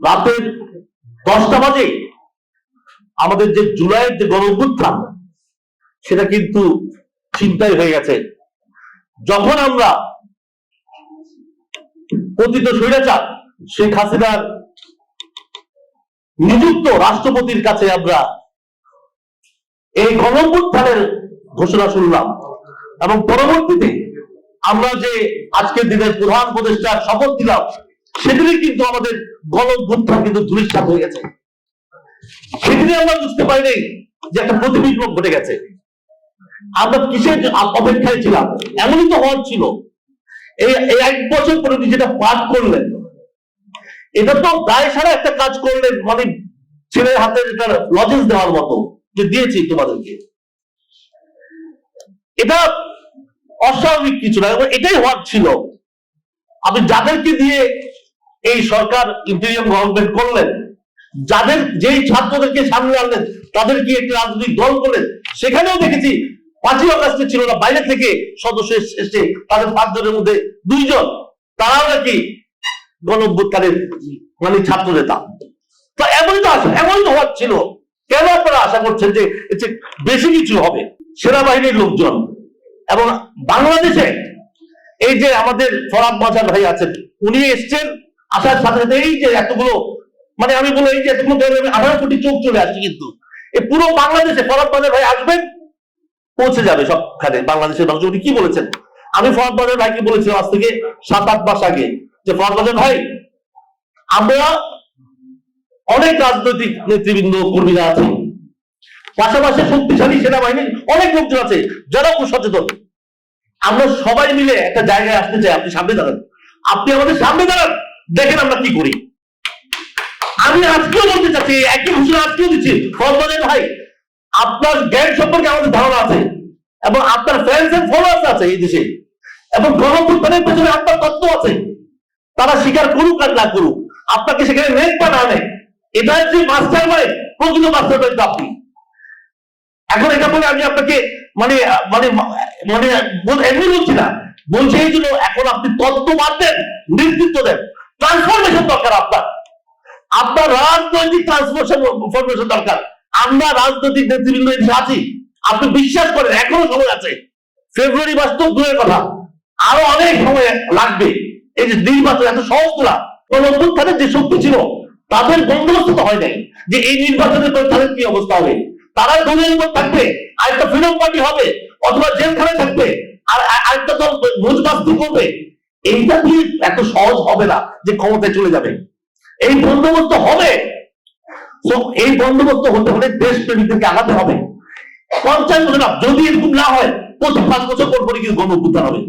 রাতের দশটা বাজে আমাদের যে জুলাইয়ের যে গণভ্যুত্থান সেটা কিন্তু চিন্তাই হয়ে গেছে। যখন আমরা কথিত স্বৈরাচার, শেখ হাসিনার নিযুক্ত রাষ্ট্রপতির কাছে আমরা এই গণঅভ্যুত্থানের ঘোষণা শুনলাম এবং পরবর্তীতে আমরা যে আজকের দিনের প্রধান উপদেষ্টার শপথ দিলাম সেদিনে কিন্তু আমাদের গণঅভ্যুত্থান কিন্তু ধূলিসাৎ হয়ে গেছে। সেদিনে আমরা বুঝতে পারিনি যে একটা প্রতিবিপ্লব ঘটে গেছে। আমরা কিসের অপেক্ষায় ছিলাম? এমনই তো হওয়ার ছিল। এই এক বছর পরে যেটা পাঠ করলেন, এটা তো দায় সারা একটা কাজ করলেন মানে ছেলের হাতে এটা লজেন্স দেওয়ার মতো, যে দিয়েছি তোমাদেরকে। এটা অস্বাভাবিক কিছু না এটাই হওয়ার ছিল। আপনি যাদেরকে দিয়ে এই সরকার ইন্টেরিয়াম গভর্নমেন্ট করলেন। যাদের যেই ছাত্রদেরকে সামনে আনলেন, তাদেরকে একটি রাজনৈতিক দল করলেন। সেখানেও দেখেছি, পাঁচই অগাস্টে ছিল না, বাইরে থেকে সদস্য এস- তাদের পাঁচজনের মধ্যে দুইজন, তারাও নাকি গণঅভ্যুত্থানের মানে ছাত্র নেতা তো এমনই তো আশা এমনই তো হওয়ার ছিল। কেন আপনারা আশা করছেন যে বেশি কিছু হবে? সেনাবাহিনীর লোকজন। এবং বাংলাদেশে এই যে আমাদের ফরাদ বাজার ভাই আছেন, উনি এসছেন আসার সাথে সাথে এই যে এতগুলো মানে আমি বলি এই যে এতগুলো আঠারো কোটি চোখ চলে আসছে কিন্তু। এই পুরো বাংলাদেশে ফরাদ বাজার ভাই আসবেন, পৌঁছে যাবে সবখানে, বাংলাদেশের মানুষ। উনি কি বলেছেন? আমি ফরাদ বাজার ভাইকে বলেছিলাম আজ থেকে সাত আট মাস আগে যে ফরাদ বাজার ভাই, আমরা অনেক রাজনৈতিক নেতৃবৃন্দ, কর্মীরা আছে। পাশাপাশি শক্তিশালী সেনাবাহিনীর অনেক লোকজন আছে যারা সচেতন। আমরা সবাই মিলে একটা জায়গায় আসতে চাই, আপনি সামনে দাঁড়ান। আপনি আমাদের সামনে দাঁড়ান। দেখেন আমরা কি করি? আমি আজকেও বলতে চাচ্ছি, একই ঘোষণা আজকেও দিচ্ছি। ফরমানের ভাই, আপনার জ্ঞান সম্পর্কে আমাদের ধারণা আছে এবং আপনার ফ্রেন্ডস এন্ড ফলোয়ার্স আছে এই দেশে। এবং গণপ্রত্যানের পেছনে আপনার তত্ত্ব আছে। তারা স্বীকার করুক আর না করুক, আপনাকে সেখানে নেক বা না নেক এটা যে মাস্টার মাইন্ড প্রকৃত মাস্টার মাইন্ড আপনি। এখন এটা বলে আমি আপনাকে মানে মানে মানে বল- এমনি বলছি না। বলছি এই জন্য এখন আপনি তত্ত্ব বাদ দেন, নেতৃত্ব দেন। ট্রান্সফরমেশন দরকার আপনার। আপনার রাজনৈতিক ট্রান্সফরমেশন ফরমেশন দরকার। আমরা রাজনৈতিক নেতৃবৃন্দ আছি। আপনি বিশ্বাস করেন, এখনও সময় আছে। ফেব্রুয়ারি মাস তো দূরের কথা। আরও অনেক সময় লাগবে। এই যে নির্বাচন এত সহজ না। অভ্যুত্থানের যে শক্তি ছিল, তাদের বন্দোবস্ত তো হয় নাই। যে এই নির্বাচনের পরে তাদের কি অবস্থা হবে? তারা দলের উপর থাকবে, আরেকটা ফ্রিডম পার্টি হবে, অথবা জেলখানে থাকবে, আর আর- আরেকটা দল মুজবাস্তি করবে। এইটা কি এত সহজ হবে না যে ক্ষমতায় চলে যাবে। এই বন্দোবস্ত হবে। এই বন্দোবস্ত হতে হলে দেশ প্রেমীদেরকে আগাতে হবে। পঞ্চায়েত যদি এরকম না হয়, প্রতি পাঁচ বছর পর পরে কিন্তু গণ হবে।